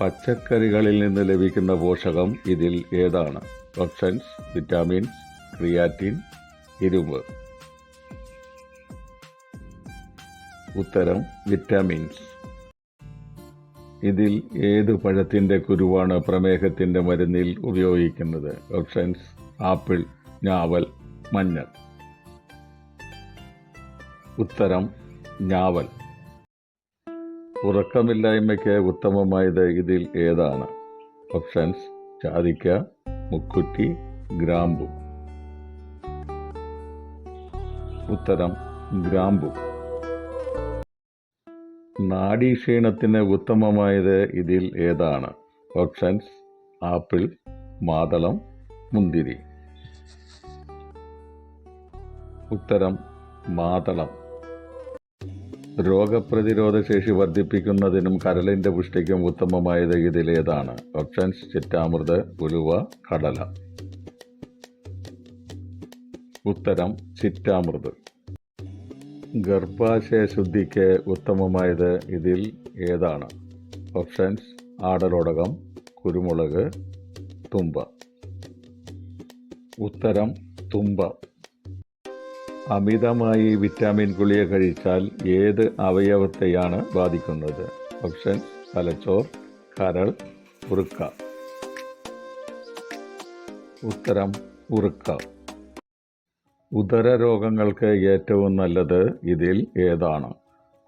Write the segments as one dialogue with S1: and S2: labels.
S1: പച്ചക്കറികളിൽ നിന്ന് ലഭിക്കുന്ന പോഷകം ഇതിൽ ഏതാണ്? ഓപ്ഷൻസ് വിറ്റാമിൻസ് ക്രിയാറ്റിൻ ഇരുമ്പ്. ഉത്തരം വിറ്റാമിൻസ്. ഇതിൽ ഏത് പഴത്തിന്റെ കുരുവാണ് പ്രമേഹത്തിന്റെ മരുന്നിൽ ഉപയോഗിക്കുന്നത്? ഓപ്ഷൻസ് ആപ്പിൾ ഞാവൽ മഞ്ഞൾ. ഉത്തരം ഞാവൽ. ഉറക്കമില്ലായ്മയ്ക്ക് ഉത്തമമായത് ഇതിൽ ഏതാണ്? ഓപ്ഷൻസ് ചാതിക്ക മുക്കുറ്റി ഗ്രാമ്പു. ഉത്തരം ഗ്രാമ്പു. നാഡീക്ഷീണത്തിന് ഉത്തമമായത് ഇതിൽ ഏതാണ്? ഓപ്ഷൻസ് ആപ്പിൾ മാതളം മുന്തിരി. ഉത്തരം മാതളം. രോഗപ്രതിരോധ ശേഷി വർദ്ധിപ്പിക്കുന്നതിനും കരളിന്റെ പുഷ്ടിക്കും ഉത്തമമായത് ഇതിലേതാണ്. ഓപ്ഷൻസ് ചിറ്റാമൃത് ഉലുവ കടല. ഉത്തരം ചിറ്റാമൃത്. ഗർഭാശയ ശുദ്ധിക്ക് ഉത്തമമായത് ഇതിൽ ഏതാണ്? ഓപ്ഷൻസ് ആടലോടകം കുരുമുളക് തുമ്പ. ഉത്തരം തുമ്പ. അമിതമായി വിറ്റാമിൻ ഗുളിക കഴിച്ചാൽ ഏത് അവയവത്തെയാണ് ബാധിക്കുന്നത്? ഓപ്ഷൻ തലച്ചോർ കരൾ ഉറുക്ക. ഉത്തരം ഉറുക്ക. ഉദര രോഗങ്ങൾക്ക് ഏറ്റവും നല്ലത് ഇതിൽ ഏതാണ്?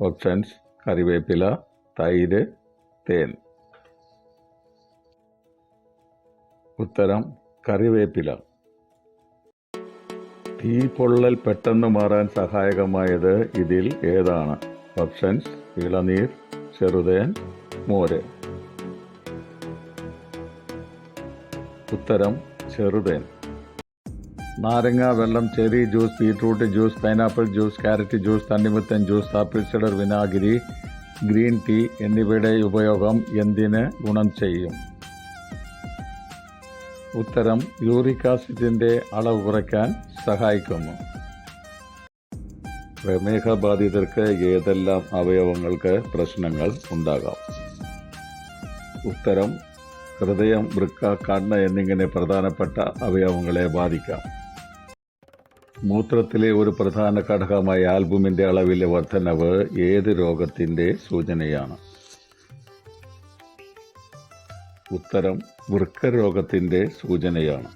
S1: ഓപ്ഷൻസ് കറിവേപ്പില തൈര് തേൻ. ഉത്തരം കറിവേപ്പില. തീ പൊള്ളൽ പെട്ടെന്ന് മാറാൻ സഹായകമായത് ഇതിൽ ഏതാണ്? ഓപ്ഷൻസ് ഇളനീർ ചെറുതേൻ മോര്. ഉത്തരം ചെറുതേൻ. നാരങ്ങ വെള്ളം cherry juice beetroot juice pineapple juice carrot juice തണ്ണിമത്തൻ ജ്യൂസ് ആപ്പിൾ സിഡർ വിനാഗിരി ഗ്രീൻ ടീ എന്നിവയുടെ ഉപയോഗം എന്തിന് ഗുണം ചെയ്യും? ഉത്തരം യൂറിക് ആസിഡിന്റെ അളവ് കുറയ്ക്കാൻ സഹായിക്കുന്നു. പ്രമേഹബാധിതർക്ക് ഏതെല്ലാം അവയവങ്ങൾക്ക് പ്രശ്നങ്ങൾ ഉണ്ടാകാം? ഉത്തരം ഹൃദയം വൃക്ക കണ്ണ് എന്നിങ്ങനെ പ്രധാനപ്പെട്ട അവയവങ്ങളെ ബാധിക്കാം. മൂത്രത്തിലെ ഒരു പ്രധാന ഘടകമായ ആൽബുമിന്റെ അളവിലെ വർധനവ് ഏത് രോഗത്തിന്റെ സൂചനയാണ്? ഉത്തരം വൃക്ക രോഗത്തിന്റെ സൂചനയാണ്.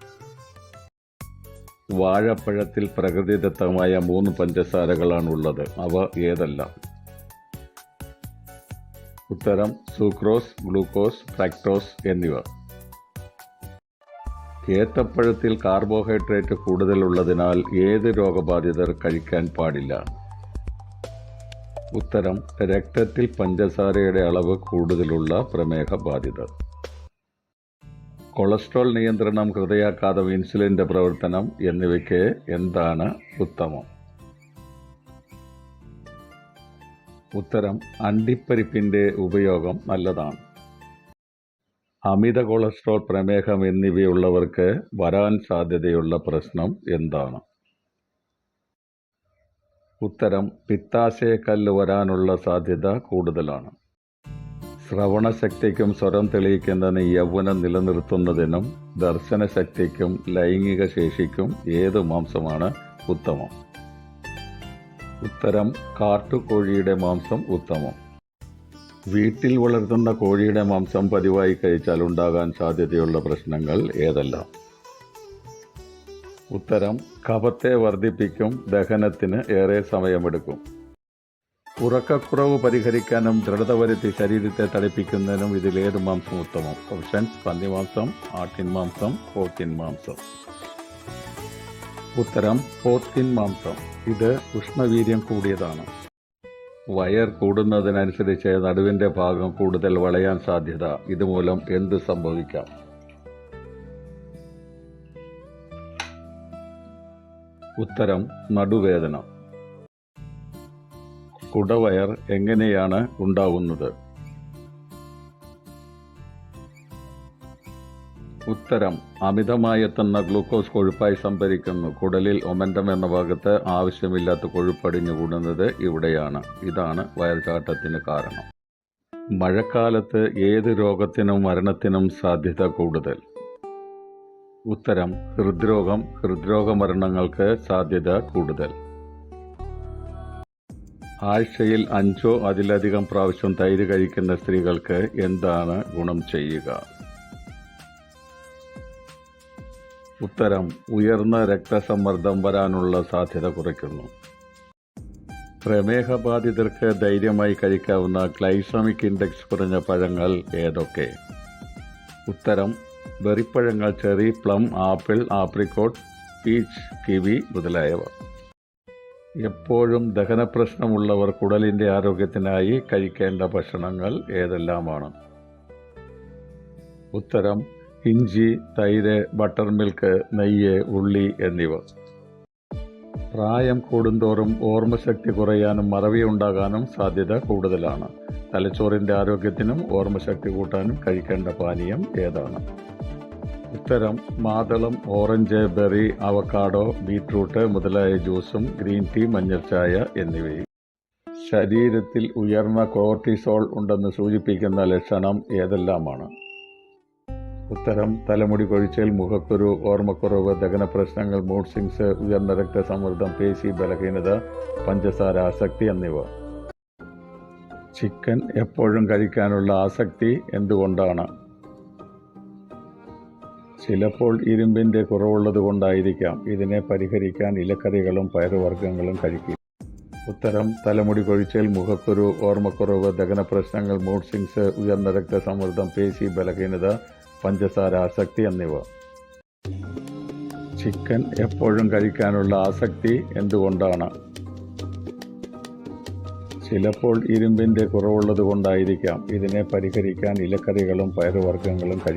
S1: വാഴപ്പഴത്തിൽ പ്രകൃതിദത്തമായ മൂന്ന് പഞ്ചസാരകളാണുള്ളത്. അവ ഏതെല്ലാം? ഉത്തരം സൂക്രോസ് ഗ്ലൂക്കോസ് ഫ്രാക്ടോസ് എന്നിവ. ഏത്തപ്പഴത്തിൽ കാർബോഹൈഡ്രേറ്റ് കൂടുതലുള്ളതിനാൽ ഏത് രോഗബാധിതർ കഴിക്കാൻ പാടില്ല? ഉത്തരം രക്തത്തിൽ പഞ്ചസാരയുടെ അളവ് കൂടുതലുള്ള പ്രമേഹ ബാധിതർ കൊളസ്ട്രോൾ നിയന്ത്രണം ഹൃദയാഘാതം ഇൻസുലിന്റെ പ്രവർത്തനം എന്നിവയ്ക്ക് എന്താണ് ഉത്തമം? ഉത്തരം അണ്ടിപ്പരിപ്പിന്റെ ഉപയോഗം നല്ലതാണ്. അമിത കൊളസ്ട്രോൾ പ്രമേഹം എന്നിവയുള്ളവർക്ക് വരാൻ സാധ്യതയുള്ള പ്രശ്നം എന്താണ്? ഉത്തരം പിത്താശയക്കല്ല് വരാനുള്ള സാധ്യത കൂടുതലാണ്. ശ്രവണശക്തിക്കും സ്വരം തെളിയിക്കുന്നതിന് യൗവനം നിലനിർത്തുന്നതിനും ദർശനശക്തിക്കും ലൈംഗിക ശേഷിക്കും ഏത് മാംസമാണ് ഉത്തമം? ഉത്തരം കാട്ടുകോഴിയുടെ മാംസം ഉത്തമം. വീട്ടിൽ വളർത്തുന്ന കോഴിയുടെ മാംസം പതിവായി കഴിച്ചാൽ ഉണ്ടാകാൻ സാധ്യതയുള്ള പ്രശ്നങ്ങൾ ഏതെല്ലാം? ഉത്തരം കഫത്തെ വർദ്ധിപ്പിക്കും ദഹനത്തിന് ഏറെ സമയമെടുക്കും. ഉറക്കക്കുറവ് പരിഹരിക്കാനും ദൃഢത വരുത്തി ശരീരത്തെ തടിപ്പിക്കുന്നതിനും ഇതിലേത് മാംസം ഉത്തമം? ഓപ്ഷൻസ് പന്നിമാംസം ആട്ടിൻ മാംസം പോത്തിൻ മാംസം. ഉത്തരം പോത്തിൻ മാംസം. ഇത് ഉഷ്ണവീര്യം കൂടിയതാണ്. വയർ കൂടുന്നതിനനുസരിച്ച് നടുവിന്റെ ഭാഗം കൂടുതൽ വളയാൻ സാധ്യത. ഇതുമൂലം എന്ത് സംഭവിക്കാം? ഉത്തരം നടുവേദന. കുടവയർ എങ്ങനെയാണ് ഉണ്ടാവുന്നത്? ഉത്തരം. അമിതമായി എത്തുന്ന ഗ്ലൂക്കോസ് കൊഴുപ്പായി സംഭരിക്കുന്നു. കുടലിൽ ഒമൻഡം എന്ന ഭാഗത്ത് ആവശ്യമില്ലാത്ത കൊഴുപ്പടിഞ്ഞു കൂടുന്നത് ഇവിടെയാണ്. ഇതാണ് വയർചാട്ടത്തിന് കാരണം. മഴക്കാലത്ത് ഏത് രോഗത്തിനും മരണത്തിനും സാധ്യത കൂടുതൽ. ഉത്തരം. ഹൃദ്രോഗം. ഹൃദ്രോഗ മരണങ്ങൾക്ക് സാധ്യത കൂടുതൽ. ആഴ്ചയിൽ അഞ്ചോ അതിലധികം പ്രാവശ്യം തൈര് കഴിക്കുന്ന സ്ത്രീകൾക്ക് എന്താണ് ഗുണം ചെയ്യുക? ഉത്തരം ഉയർന്ന രക്തസമ്മർദ്ദം വരാനുള്ള സാധ്യത കുറയ്ക്കുന്നു. പ്രമേഹബാധിതർക്ക് ധൈര്യമായി കഴിക്കാവുന്ന ഗ്ലൈസമിക് ഇൻഡെക്സ് കുറഞ്ഞ പഴങ്ങൾ ഏതൊക്കെ? ഉത്തരം വെറിപ്പഴങ്ങൾ cherry plum apple apricot peach kiwi മുതലായവ. എപ്പോഴും ദഹനപ്രശ്നമുള്ളവർ കുടലിന്റെ ആരോഗ്യത്തിനായി കഴിക്കേണ്ട ഭക്ഷണങ്ങൾ ഏതെല്ലാമാണ്? ഉത്തരം ഇഞ്ചി തൈര് ബട്ടർ മിൽക്ക് നെയ്യ് ഉള്ളി എന്നിവ. പ്രായം കൂടുന്തോറും ഓർമ്മശക്തി കുറയാനും മറവി ഉണ്ടാകാനും സാധ്യത കൂടുതലാണ്. തലച്ചോറിന്റെ ആരോഗ്യത്തിനും ഓർമ്മശക്തി കൂട്ടാനും കഴിക്കേണ്ട പാനീയം ഏതാണ്? ഉത്തരം മാതളം ഓറഞ്ച് ബെറി അവക്കാഡോ ബീട്രൂട്ട് മുതലായ ജ്യൂസും ഗ്രീൻ ടീ മഞ്ഞൾ ചായ എന്നിവയും. ശരീരത്തിൽ ഉയർന്ന കോർട്ടിസോൾ ഉണ്ടെന്ന് സൂചിപ്പിക്കുന്ന ലക്ഷണം ഏതെല്ലാമാണ്? ഉത്തരം തലമുടി കൊഴിച്ചൽ മുഖക്കുരു ഓർമ്മക്കുറവ് ദഹന പ്രശ്നങ്ങൾ മൂഡ് സിങ്സ് ഉയർന്ന രക്തസമ്മർദ്ദം പേശി ബലഹീനത പഞ്ചസാര ആസക്തി എന്നിവ. ചിക്കൻ എപ്പോഴും കഴിക്കാനുള്ള ആസക്തി എന്തുകൊണ്ടാണ്? ചിലപ്പോൾ ഇരുമ്പിന്റെ കുറവുള്ളത് കൊണ്ടായിരിക്കാം ഇതിനെ പരിഹരിക്കാൻ ഇലക്കറികളും പയറുവർഗങ്ങളും കഴിക്കുക. ഉത്തരം തലമുടി കൊഴിച്ചൽ മുഖക്കുരു ഓർമ്മക്കുറവ് ദഹന പ്രശ്നങ്ങൾ മൂഡ് സിങ്സ് ഉയർന്ന രക്തസമ്മർദ്ദം പേശി ബലഹീനത പഞ്ചസാര ആസക്തി എന്നിവ. ചിക്കൻ എപ്പോഴും കഴിക്കാനുള്ള ആസക്തി എന്തുകൊണ്ടാണ്? ചിലപ്പോൾ ഇരുമ്പിന്റെ കുറവുള്ളത് കൊണ്ടായിരിക്കാം ഇതിനെ പരിഹരിക്കാൻ ഇലക്കറികളും പയറുവർഗങ്ങളും കഴിക്കുക.